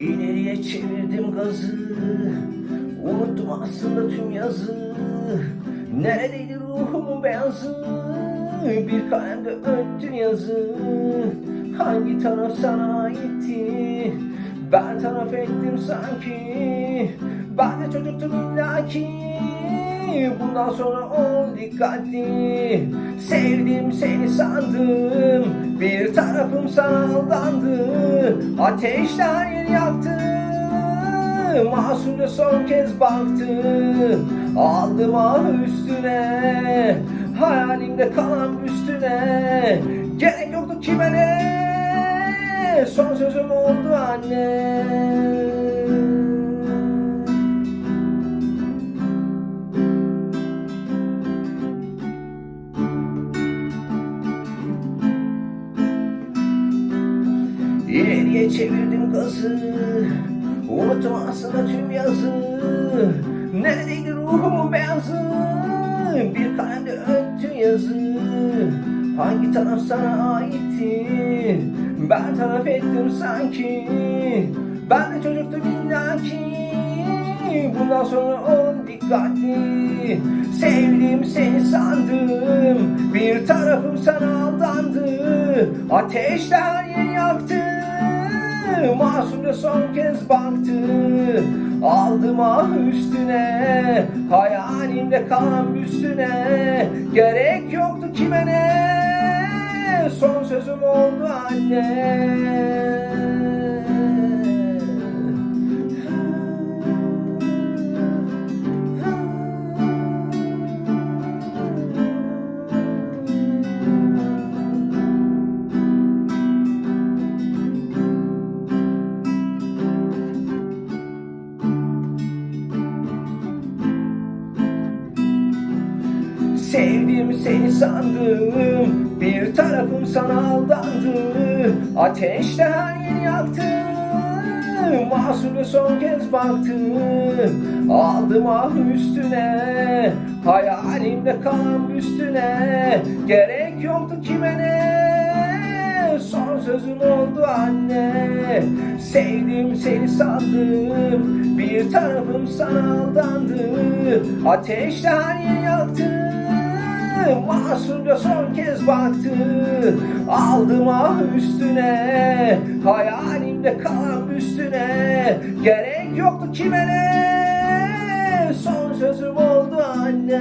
İleriye çevirdim gazı. Unuttum aslında tüm yazı. Neredeydi ruhumun beyazı? Bir kalemde öttün yazı. Hangi taraf sana aitti? Ben taraf ettim sanki. Ben de çocuktum illaki Bundan sonra ol dikkatli. Sevdim seni sandım. Bir tarafım sana aldandı. Ateşle yeri yaktı. Masumca son kez baktı. Aldım ah üstüne. Hayalimde kalan üstüne. Gerek yoktu kime ne. Son sözüm oldu anne İleriye çevirdim gazı? Unuttum aslında tüm yazı. Neredeydi ruhumun beyazı? Bir kalemde öttü yazı. Hangi taraf sana aitti? Ben taraf ettim sanki. Ben de çocuktum illaki Bundan sonra ol dikkatli. Sevdim seni sandım. Bir tarafım sana aldandı. Ateşle her yeri yaktı Masumca son kez baktı Aldım ah üstüne Hayalimde kalan üstüne Gerek yoktu kime ne Son sözüm oldu anne Sevdim seni sandım Bir tarafım sana aldandı Ateşle her yeri yaktı Masumca son kez baktım Aldım ah üstüne Hayalimde kalan üstüne Gerek yoktu kime ne Son sözüm oldu anne. Sevdim seni sandım Bir tarafım sana aldandı Ateşle her yeri yaktı Masumca son kez baktı. Aldım ah üstüne Hayalimde kalan üstüne. Gerek yoktu kime ne Son sözüm oldu anne